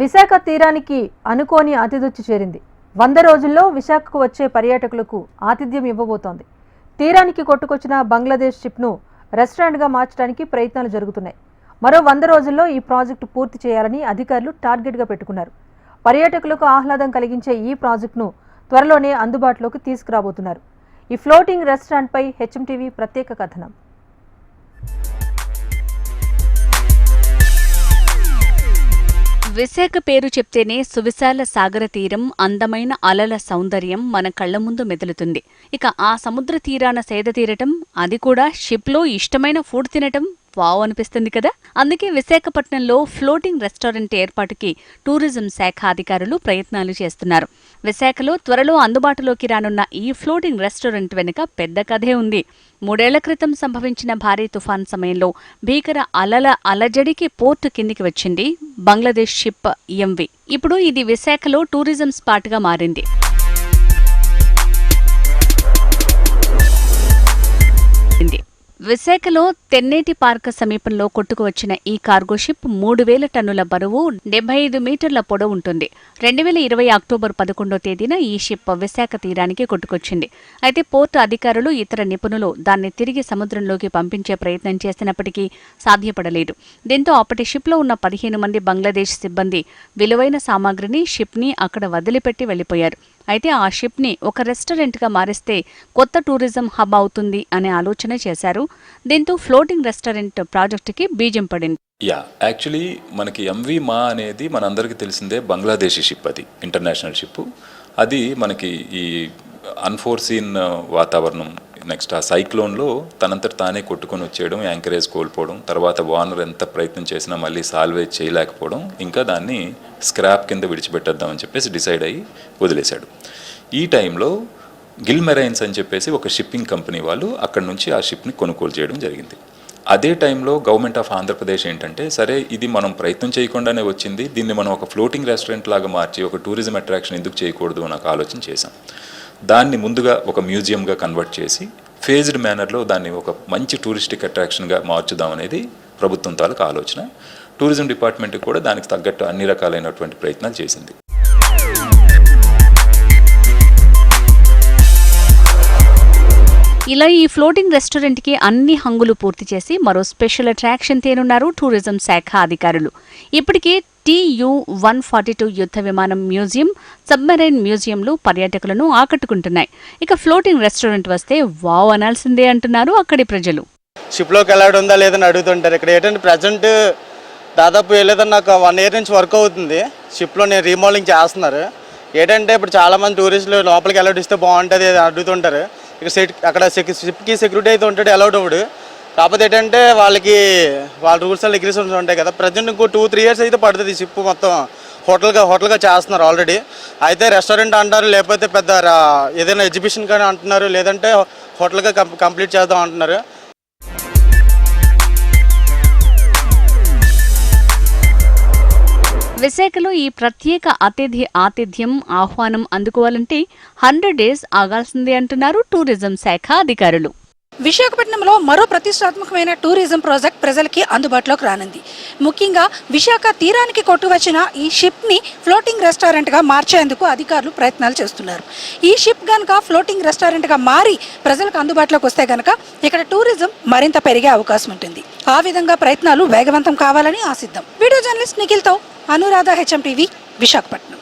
విశాఖ తీరానికి అనుకోని అతిథొచ్చి చేరింది. వంద రోజుల్లో విశాఖకు వచ్చే పర్యాటకులకు ఆతిథ్యం ఇవ్వబోతోంది. తీరానికి కొట్టుకొచ్చిన బంగ్లాదేశ్ షిప్ను రెస్టారెంట్గా మార్చడానికి ప్రయత్నాలు జరుగుతున్నాయి. మరో వంద రోజుల్లో ఈ ప్రాజెక్టు పూర్తి చేయాలని అధికారులు టార్గెట్గా పెట్టుకున్నారు. పర్యాటకులకు ఆహ్లాదం కలిగించే ఈ ప్రాజెక్టును త్వరలోనే అందుబాటులోకి తీసుకురాబోతున్నారు. ఈ ఫ్లోటింగ్ రెస్టారెంట్పై హెచ్ఎంటీవీ ప్రత్యేక కథనం. విశాఖ పేరు చెప్తేనే సువిశాల సాగర తీరం అందమైన అలల సౌందర్యం మన కళ్ళ ముందు మెదులుతుంది. ఇక ఆ సముద్ర తీరాన సేద తీరటం అది కూడా షిప్లో ఇష్టమైన ఫుడ్ తినటం వావ్ అనిపిస్తుంది కదా? అందుకే విశాఖపట్నంలో ఫ్లోటింగ్ రెస్టారెంట్ ఏర్పాటుకి టూరిజం శాఖ అధికారులు ప్రయత్నాలు చేస్తున్నారు. విశాఖలో త్వరలో అందుబాటులోకి రానున్న ఈ ఫ్లోటింగ్ రెస్టారెంట్ వెనుక పెద్ద కథే ఉంది. మూడేళ్ళ క్రితం సంభవించిన భారీ తుఫాన్ సమయంలో భీకర అలల అలజడికి పోర్టు కిందికి వచ్చింది బంగ్లాదేశ్ షిప్ ఎంవి ఇప్పుడు ఇది విశాఖలో టూరిజం స్పాట్గా మారింది. విశాఖలో తెన్నేటి పార్క్ సమీపంలో కొట్టుకువచ్చిన ఈ కార్గో షిప్ మూడు వేల టన్నుల బరువు డెబ్బై ఐదు మీటర్ల పొడవు ఉంటుంది. రెండు వేల ఇరవై అక్టోబర్ పదకొండో తేదీన ఈ షిప్ విశాఖ తీరానికి కొట్టుకొచ్చింది. అయితే పోర్టు అధికారులు ఇతర నిపుణులు దాన్ని తిరిగి సముద్రంలోకి పంపించే ప్రయత్నం చేసినప్పటికీ సాధ్యపడలేదు. దీంతో అప్పటి షిప్లో ఉన్న పదిహేను మంది బంగ్లాదేశ్ సిబ్బంది విలువైన సామాగ్రిని షిప్ని అక్కడ వదిలిపెట్టి వెళ్ళిపోయారు అయితే ఆ షిప్ని ఒక రెస్టారెంట్గా మారిస్తే కొత్త టూరిజం హబ్ అవుతుంది అనే ఆలోచన చేశారు దీంతో ఫ్లోటింగ్ రెస్టారెంట్ ప్రాజెక్టుకి బీజం పడింది. యా యాక్చువల్లీ మనకి ఎంవి మా అనేది మనందరికీ తెలిసిందే బంగ్లాదేశీ షిప్ అది ఇంటర్నేషనల్ షిప్. అది మనకి ఈ అన్ఫోర్సీన్ వాతావరణం నెక్స్ట్ ఆ సైక్లోన్లో తనంతట తానే కొట్టుకొని వచ్చేయడం యాంకరేజ్ కోల్పోవడం తర్వాత వానర్ ఎంత ప్రయత్నం చేసినా మళ్ళీ సాల్వేజ్ చేయలేకపోవడం ఇంకా దాన్ని స్క్రాప్ కింద విడిచిపెట్టేద్దామని చెప్పేసి డిసైడ్ అయ్యి వదిలేశాడు. ఈ టైంలో గిల్ మెరైన్స్ అని చెప్పేసి ఒక షిప్పింగ్ కంపెనీ వాళ్ళు అక్కడ నుంచి ఆ షిప్ని కొనుగోలు చేయడం జరిగింది. అదే టైంలో గవర్నమెంట్ ఆఫ్ ఆంధ్రప్రదేశ్ ఏంటంటే సరే ఇది మనం ప్రయత్నం చేయకుండానే వచ్చింది దీన్ని మనం ఒక ఫ్లోటింగ్ రెస్టారెంట్ లాగా మార్చి ఒక టూరిజం అట్రాక్షన్ ఎందుకు చేయకూడదు అని ఒక ఆలోచన చేశాం. దాన్ని ముందుగా ఒక మ్యూజియంగా కన్వర్ట్ చేసి ఫేజ్డ్ మేనర్లో దాన్ని ఒక మంచి టూరిస్టిక్ అట్రాక్షన్గా మార్చుదాం అనేది ప్రభుత్వం తాలూకు ఆలోచన. టూరిజం డిపార్ట్మెంట్ కూడా దానికి తగ్గట్టు అన్ని రకాలైనటువంటి ప్రయత్నాలు చేసింది. ఇలా ఈ ఫ్లోటింగ్ రెస్టారెంట్కి అన్ని హంగులు పూర్తి చేసి మరో స్పెషల్ అట్రాక్షన్ తేనున్నారు టూరిజం శాఖ అధికారులు. ఇప్పటికే టీయు వన్ ఫార్టీ టూ యుద్ధ విమానం మ్యూజియం సబ్మెరైన్ మ్యూజియంలు పర్యాటకులను ఆకట్టుకుంటున్నాయి. ఇక ఫ్లోటింగ్ రెస్టారెంట్ వస్తే వావ్ అనాల్సిందే అంటున్నారు అక్కడి ప్రజలు. షిప్లోకి వెళ్ళడం ఉందా లేదని అడుగుతుంటారు. ఇక్కడ ఏంటంటే ప్రజెంట్ దాదాపు లేదని నాకు వన్ ఇయర్ నుంచి వర్క్ అవుతుంది. షిప్లో నేను రీమోడలింగ్ చేస్తున్నారు. ఏంటంటే ఇప్పుడు చాలామంది టూరిస్టులు లోపలికి వెళ్ళడిస్తే బాగుంటుంది అని అడుగుతుంటారు. సెట్ అక్కడ షిప్కి సెక్యూరిటీ అయితే ఉంటాడు అలౌడ్ అవ్వడు కాకపోతే ఏంటంటే వాళ్ళకి వాళ్ళ రూల్స్ అండ్ రెగ్యులేషన్స్ ఉంటాయి కదా. ప్రజెంట్ ఇంకో టూ త్రీ ఇయర్స్ అయితే పడుతుంది షిప్ మొత్తం. హోటల్గా హోటల్గా చేస్తున్నారు ఆల్రెడీ అయితే రెస్టారెంట్ అంటారు లేకపోతే పెద్ద ఏదైనా ఎగ్జిబిషన్ కానీ అంటున్నారు లేదంటే హోటల్గా కంప్లీట్ చేద్దాం అంటున్నారు. విశాఖలో ఈ ప్రత్యేక అతిథి ఆతిథ్యం ఆహ్వానం అందుకోవాలంటే హండ్రెడ్ డేస్ ఆగాల్సిందే అంటున్నారు టూరిజం శాఖ అధికారులు. విశాఖపట్నంలో మరో ప్రతిష్టాత్మకమైన టూరిజం ప్రాజెక్ట్ ప్రజలకి అందుబాటులోకి రానుంది. ముఖ్యంగా విశాఖ తీరానికి కొట్టువచ్చిన ఈ షిప్ని ఫ్లోటింగ్ రెస్టారెంట్గా మార్చేందుకు అధికారులు ప్రయత్నాలు చేస్తున్నారు. ఈ షిప్ కనుక ఫ్లోటింగ్ రెస్టారెంట్గా మారి ప్రజలకు అందుబాటులోకి వస్తే కనుక ఇక్కడ టూరిజం మరింత పెరిగే అవకాశం ఉంటుంది. ఆ విధంగా ప్రయత్నాలు వేగవంతం కావాలని ఆశిద్దాం. వీడియో జర్నలిస్ట్ నిఖిల్తో అనురాధ హెచ్ఎం టీవీ విశాఖపట్నం.